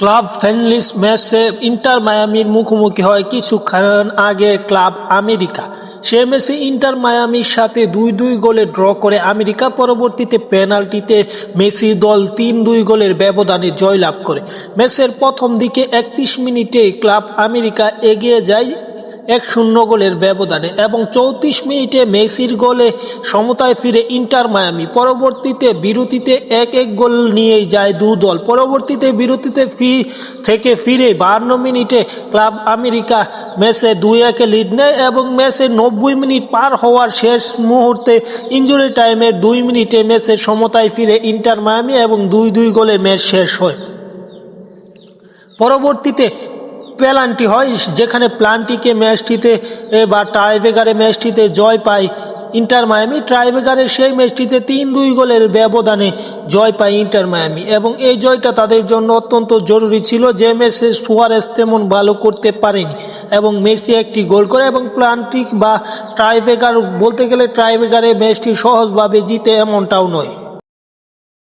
Club ফ্রেন্ডলিস ম্যাচে inter মায়ামির মুখোমুখি হয় কিছুক্ষণ আগে ক্লাব আমেরিকা। সে ম্যাচে ইন্টার মায়ামির সাথে দুই দুই গোলে ড্র করে আমেরিকা পরবর্তীতে পেনাল্টিতে মেসি দল তিন দুই গোলের ব্যবধানে জয়লাভ করে। ম্যাচের প্রথম দিকে একত্রিশ মিনিটে ক্লাব আমেরিকা এগিয়ে যায় এক শূন্য গোলের ব্যবধানে এবং চৌত্রিশ মিনিটে মেসির গোলে সমতায় ফিরে ইন্টার মায়ামি। পরবর্তীতে বিরতিতে এক এক গোল নিয়ে যায় দু দল। পরবর্তীতে বিরতিতে ফি থেকে ফিরে বাহান্ন মিনিটে ক্লাব আমেরিকা ম্যাচে দুই একে লিড নেয় এবং ম্যাচে নব্বই মিনিট পার হওয়ার শেষ মুহূর্তে ইঞ্জুরি টাইমের দুই মিনিটে ম্যাচের সমতায় ফিরে ইন্টার মায়ামি এবং দুই দুই গোলে ম্যাচ শেষ হয়। পরবর্তীতে পেনাল্টি হয়, যেখানে প্লান্টিকে ম্যাচটিতে বা টাইব্রেকারে ম্যাচটিতে জয় পায়। ইন্টার মায়ামি টাইব্রেকারের সেই ম্যাচটিতে তিন দুই গোলের ব্যবধানে জয় পায় ইন্টার মায়ামি। এবং এই জয়টা তাদের জন্য অত্যন্ত জরুরি ছিল যে ম্যাচে সুয়ারেস তেমন ভালো করতে পারেনি। এবং মেসি একটি গোল করে এবং প্লান্টিক বা টাইব্রেকার বলতে গেলে টাইব্রেকারে ম্যাচটি সহজভাবে জিতে এমনটাও নয়।